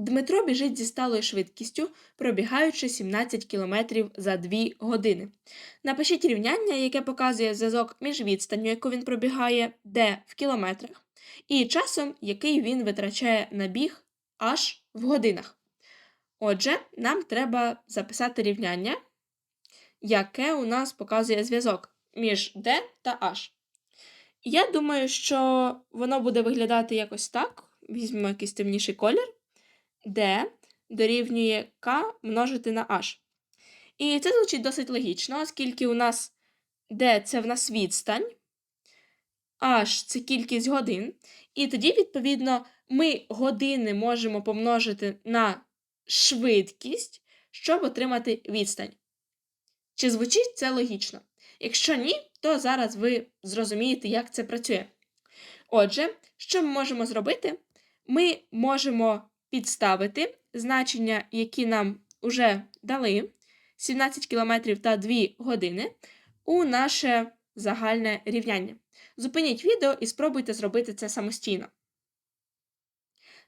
Дмитро біжить зі сталою швидкістю, пробігаючи 17 км за 2 години. Напишіть рівняння, яке показує зв'язок між відстанню, яку він пробігає, де в кілометрах, і часом, який він витрачає на біг аж в годинах. Отже, нам треба записати рівняння, яке у нас показує зв'язок між D та H. Я думаю, що воно буде виглядати якось так. Візьмемо якийсь темніший колір. D дорівнює K множити на H. І це звучить досить логічно, оскільки у нас D це в нас відстань, H це кількість годин. І тоді, відповідно, ми години можемо помножити на швидкість, щоб отримати відстань. Чи звучить це логічно? Якщо ні, то зараз ви зрозумієте, як це працює. Отже, що ми можемо зробити? Ми можемо підставити значення, які нам вже дали 17 км та 2 години, у наше загальне рівняння. Зупиніть відео і спробуйте зробити це самостійно.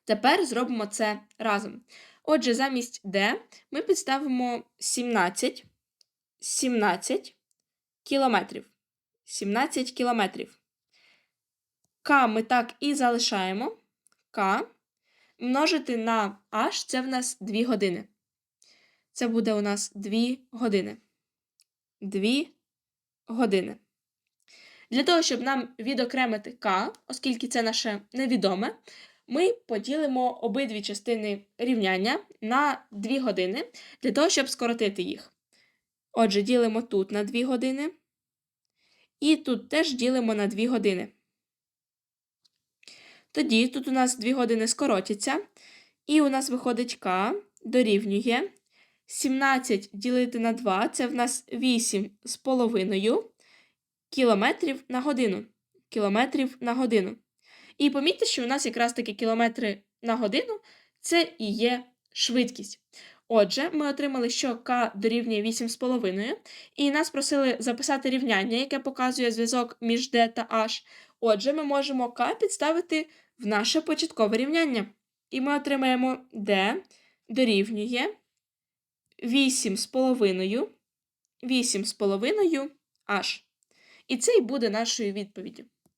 Тепер зробимо це разом. Отже, замість D ми підставимо 17, 17 кілометрів. 17 кілометрів. К ми так і залишаємо. К множити на H це в нас 2 години. Це буде у нас 2 години. 2 години. Для того, щоб нам відокремити К, оскільки це наше невідоме, ми поділимо обидві частини рівняння на 2 години для того, щоб скоротити їх. Отже, ділимо тут на 2 години. І тут теж ділимо на 2 години. Тоді тут у нас 2 години скоротяться. І у нас виходить К дорівнює 17 ділити на 2 це в нас 8 з кілометрів на годину. Кілометрів на годину. І помітьте, що у нас якраз таки кілометри на годину це і є швидкість. Отже, ми отримали, що К дорівнює 8,5, і нас просили записати рівняння, яке показує зв'язок між D та H. Отже, ми можемо К підставити в наше початкове рівняння. І ми отримаємо D дорівнює 8,5 8,5 H. І це і буде нашою відповіддю.